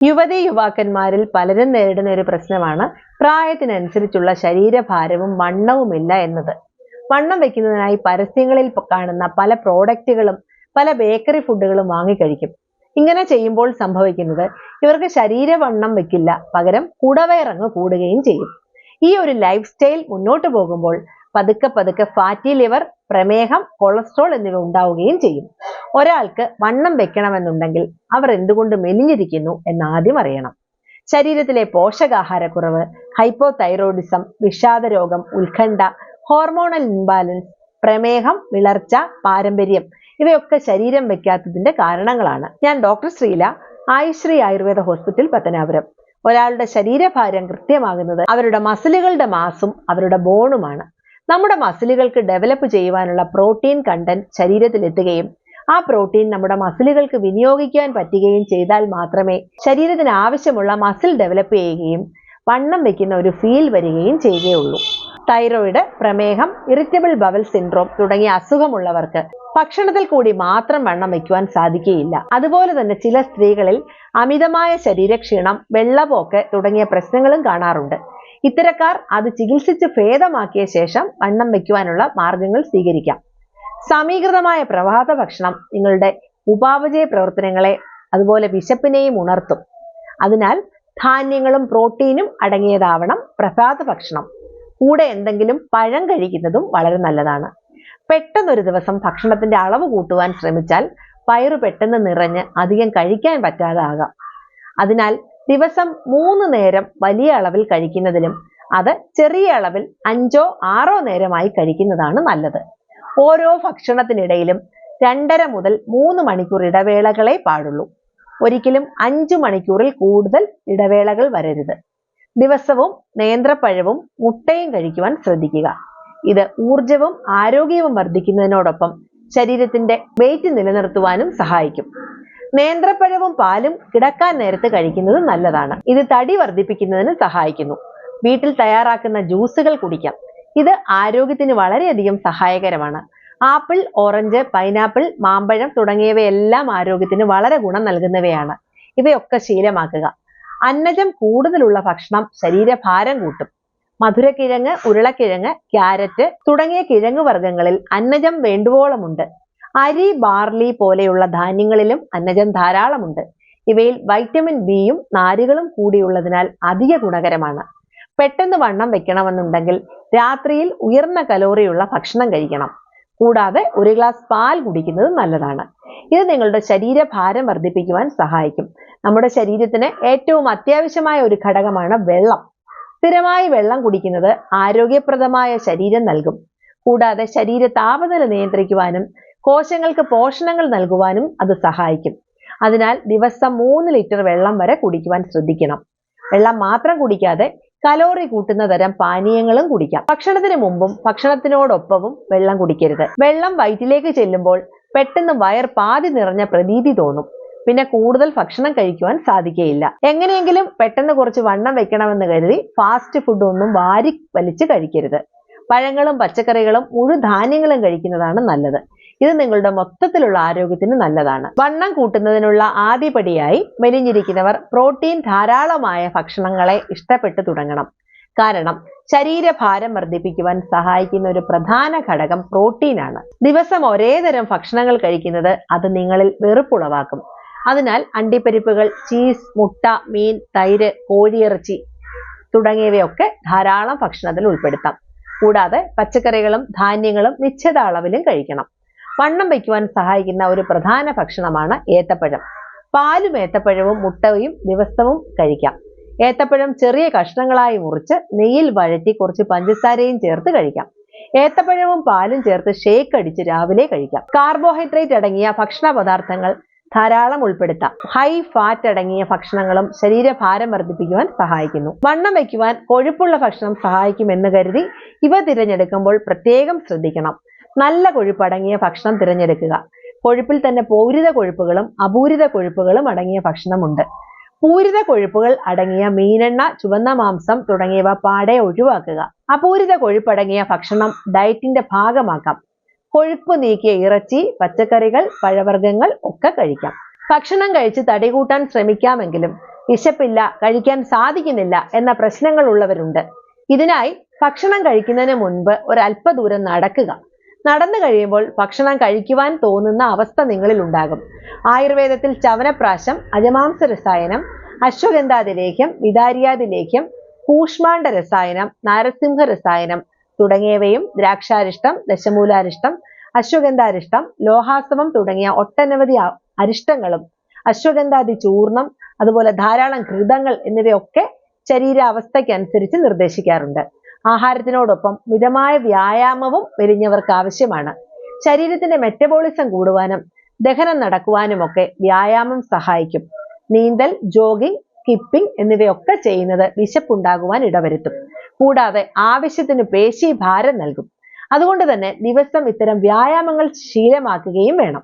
യുവതി യുവാക്കന്മാരിൽ പലരും നേരിടുന്ന ഒരു പ്രശ്നമാണ് പ്രായത്തിനനുസരിച്ചുള്ള ശരീരഭാരവും വണ്ണവുമില്ല എന്നത്. വണ്ണം വെക്കുന്നതിനായി പരസ്യങ്ങളിൽ കാണുന്ന പല പ്രോഡക്റ്റുകളും പല ബേക്കറി ഫുഡുകളും വാങ്ങിക്കഴിക്കും. ഇങ്ങനെ ചെയ്യുമ്പോൾ സംഭവിക്കുന്നത് ഇവർക്ക് ശരീരവണ്ണം വെക്കില്ല പകരം കുടവയറങ്ങ് കൂടുകയും ചെയ്യും. ഈ ഒരു ലൈഫ് സ്റ്റൈൽ മുന്നോട്ട് പോകുമ്പോൾ പതുക്കെ പതുക്കെ ഫാറ്റി ലിവർ പ്രമേഹം കൊളസ്ട്രോൾ എന്നിവ ഉണ്ടാവുകയും ചെയ്യും. ഒരാൾക്ക് വണ്ണം വെക്കണമെന്നുണ്ടെങ്കിൽ അവർ എന്തുകൊണ്ട് മെലിഞ്ഞിരിക്കുന്നു എന്ന് ആദ്യം അറിയണം. ശരീരത്തിലെ പോഷകാഹാരക്കുറവ് ഹൈപ്പോതൈറോയിഡിസം വിഷാദരോഗം ഉത്കണ്ഠ ഹോർമോണൽ ഇംബാലൻസ് പ്രമേഹം വിളർച്ച പാരമ്പര്യം ഇവയൊക്കെ ശരീരം വെക്കാത്തതിന്റെ കാരണങ്ങളാണ്. ഞാൻ ഡോക്ടർ ശ്രീല ആയുശ്രീ ആയുർവേദ ഹോസ്പിറ്റൽ പത്തനാപുരം. ഒരാളുടെ ശരീരഭാരം കൃത്യമാകുന്നത് അവരുടെ മസിലുകളുടെ മാസും അവരുടെ ബോണുമാണ്. നമ്മുടെ മസിലുകൾക്ക് ഡെവലപ്പ് ചെയ്യുവാനുള്ള പ്രോട്ടീൻ കണ്ടന്റ് ശരീരത്തിൽ എത്തുകയും ആ പ്രോട്ടീൻ നമ്മുടെ മസിലുകൾക്ക് വിനിയോഗിക്കാൻ പറ്റുകയും ചെയ്താൽ മാത്രമേ ശരീരത്തിന് ആവശ്യമുള്ള മസിൽ ഡെവലപ്പ് ചെയ്യുകയും വണ്ണം വെക്കുന്ന ഒരു ഫീൽ വരികയും ചെയ്യുകയുള്ളൂ. തൈറോയിഡ് പ്രമേഹം ഇറിറ്റബിൾ ബവൽ സിൻഡ്രോം തുടങ്ങിയ അസുഖമുള്ളവർക്ക് ഭക്ഷണത്തിൽ കൂടി മാത്രം വണ്ണം വയ്ക്കുവാൻ സാധിക്കുകയില്ല. അതുപോലെ തന്നെ ചില സ്ത്രീകളിൽ അമിതമായ ശരീരക്ഷീണം വെള്ളപോക്ക് തുടങ്ങിയ പ്രശ്നങ്ങളും കാണാറുണ്ട്. ഇത്തരക്കാർ അത് ചികിത്സിച്ച് ഭേദമാക്കിയ ശേഷം വണ്ണം വയ്ക്കുവാനുള്ള മാർഗങ്ങൾ സ്വീകരിക്കാം. സമീകൃതമായ പ്രഭാത ഭക്ഷണം നിങ്ങളുടെ ഉപാപചയ പ്രവർത്തനങ്ങളെ അതുപോലെ വിശപ്പിനെയും ഉണർത്തും. അതിനാൽ ധാന്യങ്ങളും പ്രോട്ടീനും അടങ്ങിയതാവണം പ്രഭാത ഭക്ഷണം. കൂടെ എന്തെങ്കിലും പഴം കഴിക്കുന്നതും വളരെ നല്ലതാണ്. പെട്ടെന്നൊരു ദിവസം ഭക്ഷണത്തിന്റെ അളവ് കൂട്ടുവാൻ ശ്രമിച്ചാൽ വയറു പെട്ടെന്ന് നിറഞ്ഞ് അധികം കഴിക്കാൻ പറ്റാതാകാം. അതിനാൽ ദിവസം മൂന്ന് നേരം വലിയ അളവിൽ കഴിക്കുന്നതിലും അത് ചെറിയ അളവിൽ അഞ്ചോ ആറോ നേരമായി കഴിക്കുന്നതാണ് നല്ലത്. ഓരോ ഭക്ഷണത്തിനിടയിലും രണ്ടര മുതൽ മൂന്ന് മണിക്കൂർ ഇടവേളകളെ പാടുള്ളൂ. ഒരിക്കലും അഞ്ചു മണിക്കൂറിൽ കൂടുതൽ ഇടവേളകൾ വരരുത്. ദിവസവും നേന്ത്രപ്പഴവും മുട്ടയും കഴിക്കുവാൻ ശ്രദ്ധിക്കുക. ഇത് ഊർജവും ആരോഗ്യവും വർദ്ധിക്കുന്നതിനോടൊപ്പം ശരീരത്തിന്റെ വെയിറ്റ് നിലനിർത്തുവാനും സഹായിക്കും. നേന്ത്രപ്പഴവും പാലും കിടക്കാൻ നേരത്ത് കഴിക്കുന്നത് നല്ലതാണ്. ഇത് തടി വർദ്ധിപ്പിക്കുന്നതിന് സഹായിക്കുന്നു. വീട്ടിൽ തയ്യാറാക്കുന്ന ജ്യൂസുകൾ കുടിക്കാം. ഇത് ആരോഗ്യത്തിന് വളരെയധികം സഹായകരമാണ്. ആപ്പിൾ ഓറഞ്ച് പൈനാപ്പിൾ മാമ്പഴം തുടങ്ങിയവയെല്ലാം ആരോഗ്യത്തിന് വളരെ ഗുണം നൽകുന്നവയാണ്. ഇവയൊക്കെ ശീലമാക്കുക. അന്നജം കൂടുതലുള്ള ഭക്ഷണം ശരീരഭാരം കൂട്ടും. മധുരക്കിഴങ്ങ് ഉരുളക്കിഴങ്ങ് ക്യാരറ്റ് തുടങ്ങിയ കിഴങ്ങ് വർഗങ്ങളിൽ അന്നജം വേണ്ടുവോളമുണ്ട്. അരി ബാർലി പോലെയുള്ള ധാന്യങ്ങളിലും അന്നജം ധാരാളമുണ്ട്. ഇവയിൽ വൈറ്റമിൻ ബിയും നാരുകളും കൂടിയുള്ളതിനാൽ അധിക ഗുണകരമാണ്. പെട്ടെന്ന് വണ്ണം വെക്കണമെന്നുണ്ടെങ്കിൽ രാത്രിയിൽ ഉയർന്ന കലോറിയുള്ള ഭക്ഷണം കഴിക്കണം. കൂടാതെ ഒരു ഗ്ലാസ് പാൽ കുടിക്കുന്നത് നല്ലതാണ്. ഇത് നിങ്ങളുടെ ശരീരഭാരം വർദ്ധിപ്പിക്കുവാൻ സഹായിക്കും. നമ്മുടെ ശരീരത്തിന് ഏറ്റവും അത്യാവശ്യമായ ഒരു ഘടകമാണ് വെള്ളം. സ്ഥിരമായി വെള്ളം കുടിക്കുന്നത് ആരോഗ്യപ്രദമായ ശരീരം നൽകും. കൂടാതെ ശരീര താപനില നിയന്ത്രിക്കുവാനും കോശങ്ങൾക്ക് പോഷണങ്ങൾ നൽകുവാനും അത് സഹായിക്കും. അതിനാൽ ദിവസം മൂന്ന് ലിറ്റർ വെള്ളം വരെ കുടിക്കുവാൻ ശ്രദ്ധിക്കണം. വെള്ളം മാത്രം കുടിക്കാതെ കലോറി കൂട്ടുന്ന തരം പാനീയങ്ങളും കുടിക്കാം. ഭക്ഷണത്തിന് മുമ്പും ഭക്ഷണത്തിനോടൊപ്പവും വെള്ളം കുടിക്കരുത്. വെള്ളം വയറ്റിലേക്ക് ചെല്ലുമ്പോൾ പെട്ടെന്ന് വയർ പാതി നിറഞ്ഞ പ്രതീതി തോന്നും. പിന്നെ കൂടുതൽ ഭക്ഷണം കഴിക്കുവാൻ സാധിക്കുകയില്ല എങ്ങനെയെങ്കിലും പെട്ടെന്ന് കുറച്ച് വണ്ണം വെക്കണമെന്ന് കരുതി ഫാസ്റ്റ് ഫുഡ് ഒന്നും വാരി വലിച്ച് കഴിക്കരുത്. പഴങ്ങളും പച്ചക്കറികളും മുഴുധാന്യങ്ങളും കഴിക്കുന്നതാണ് നല്ലത്. ഇത് നിങ്ങളുടെ മൊത്തത്തിലുള്ള ആരോഗ്യത്തിന് നല്ലതാണ്. വണ്ണം കൂട്ടുന്നതിനുള്ള ആദ്യപടിയായി മെലിഞ്ഞിരിക്കുന്നവർ പ്രോട്ടീൻ ധാരാളമായ ഭക്ഷണങ്ങളെ ഇഷ്ടപ്പെട്ടു തുടങ്ങണം. കാരണം ശരീരഭാരം വർദ്ധിപ്പിക്കുവാൻ സഹായിക്കുന്ന ഒരു പ്രധാന ഘടകം പ്രോട്ടീനാണ്. ദിവസം ഒരേ തരം ഭക്ഷണങ്ങൾ കഴിക്കുന്നത് അത് നിങ്ങളിൽ വെറുപ്പുളവാക്കും. അതിനാൽ അണ്ടിപ്പരിപ്പുകൾ ചീസ് മുട്ട മീൻ തൈര് കോഴിയിറച്ചി തുടങ്ങിയവയൊക്കെ ധാരാളം ഭക്ഷണത്തിൽ ഉൾപ്പെടുത്താം. കൂടാതെ പച്ചക്കറികളും ധാന്യങ്ങളും നിശ്ചിത അളവിലും കഴിക്കണം. വണ്ണം വയ്ക്കുവാൻ സഹായിക്കുന്ന ഒരു പ്രധാന ഭക്ഷണമാണ് ഏത്തപ്പഴം. പാലും ഏത്തപ്പഴവും മുട്ടയും ദിവസവും കഴിക്കാം. ഏത്തപ്പഴം ചെറിയ കഷ്ണങ്ങളായി മുറിച്ച് നെയ്യിൽ വഴറ്റി കുറച്ച് പഞ്ചസാരയും ചേർത്ത് കഴിക്കാം. ഏത്തപ്പഴവും പാലും ചേർത്ത് ഷേക്ക് അടിച്ച് രാവിലെ കഴിക്കാം. കാർബോഹൈഡ്രേറ്റ് അടങ്ങിയ ഭക്ഷണ പദാർത്ഥങ്ങൾ ധാരാളം ഉൾപ്പെടുത്താം. ഹൈ ഫാറ്റ് അടങ്ങിയ ഭക്ഷണങ്ങളും ശരീരഭാരം വർദ്ധിപ്പിക്കുവാൻ സഹായിക്കുന്നു. വണ്ണം വയ്ക്കുവാൻ കൊഴുപ്പുള്ള ഭക്ഷണം സഹായിക്കുമെന്ന് കരുതി ഇവ തിരഞ്ഞെടുക്കുമ്പോൾ പ്രത്യേകം ശ്രദ്ധിക്കണം. നല്ല കൊഴുപ്പടങ്ങിയ ഭക്ഷണം തിരഞ്ഞെടുക്കുക. കൊഴുപ്പിൽ തന്നെ പൂരിത കൊഴുപ്പുകളും അപൂരിത കൊഴുപ്പുകളും അടങ്ങിയ ഭക്ഷണമുണ്ട്. പൂരിത കൊഴുപ്പുകൾ അടങ്ങിയ മീനെണ്ണ ചുവന്ന മാംസം തുടങ്ങിയവ പാടെ ഒഴിവാക്കുക. അപൂരിത കൊഴുപ്പടങ്ങിയ ഭക്ഷണം ഡയറ്റിന്റെ ഭാഗമാക്കാം. കൊഴുപ്പ് നീക്കിയ ഇറച്ചി പച്ചക്കറികൾ പഴവർഗങ്ങൾ ഒക്കെ കഴിക്കാം. ഭക്ഷണം കഴിച്ച് തടി കൂട്ടാൻ ശ്രമിക്കാമെങ്കിലും വിശപ്പില്ല കഴിക്കാൻ സാധിക്കുന്നില്ല എന്ന പ്രശ്നങ്ങൾ ഉള്ളവരുണ്ട്. ഇതിനായി ഭക്ഷണം കഴിക്കുന്നതിന് മുൻപ് ഒരല്പ ദൂരം നടക്കുക. നടന്നു കഴിയുമ്പോൾ ഭക്ഷണം കഴിക്കുവാൻ തോന്നുന്ന അവസ്ഥ നിങ്ങളിൽ ഉണ്ടാകും ആയുർവേദത്തിൽ ചവനപ്രാശം അജമാംസ രസായനം അശ്വഗന്ധാതിലേഖ്യം വിദാരിയാതിലേഖ്യം കൂഷ്മാണ്ഡ രസായനം നാരസിംഹ രസായനം തുടങ്ങിയവയും ദ്രാക്ഷാരിഷ്ടം ദശമൂലാരിഷ്ടം അശ്വഗന്ധാരിഷ്ടം ലോഹാസവം തുടങ്ങിയ ഒട്ടനവധി അരിഷ്ടങ്ങളും അശ്വഗന്ധാദി ചൂർണം അതുപോലെ ധാരാളം ഘൃതങ്ങൾ എന്നിവയൊക്കെ ശരീരാവസ്ഥയ്ക്കനുസരിച്ച് നിർദ്ദേശിക്കാറുണ്ട്. ആഹാരത്തിനോടൊപ്പം മിതമായ വ്യായാമവും മെലിഞ്ഞവർക്ക് ആവശ്യമാണ്. ശരീരത്തിന്റെ മെറ്റബോളിസം കൂടുവാനും ദഹനം നടക്കുവാനുമൊക്കെ വ്യായാമം സഹായിക്കും. നീന്തൽ ജോഗിംഗ് കിപ്പിംഗ് എന്നിവയൊക്കെ ചെയ്യുന്നത് വിശപ്പുണ്ടാകുവാൻ ഇടവരുത്തും. കൂടാതെ ആവശ്യത്തിന് പേശി ഭാരം നൽകും. അതുകൊണ്ട് തന്നെ ദിവസം ഇത്തരം വ്യായാമങ്ങൾ ശീലമാക്കുകയും വേണം.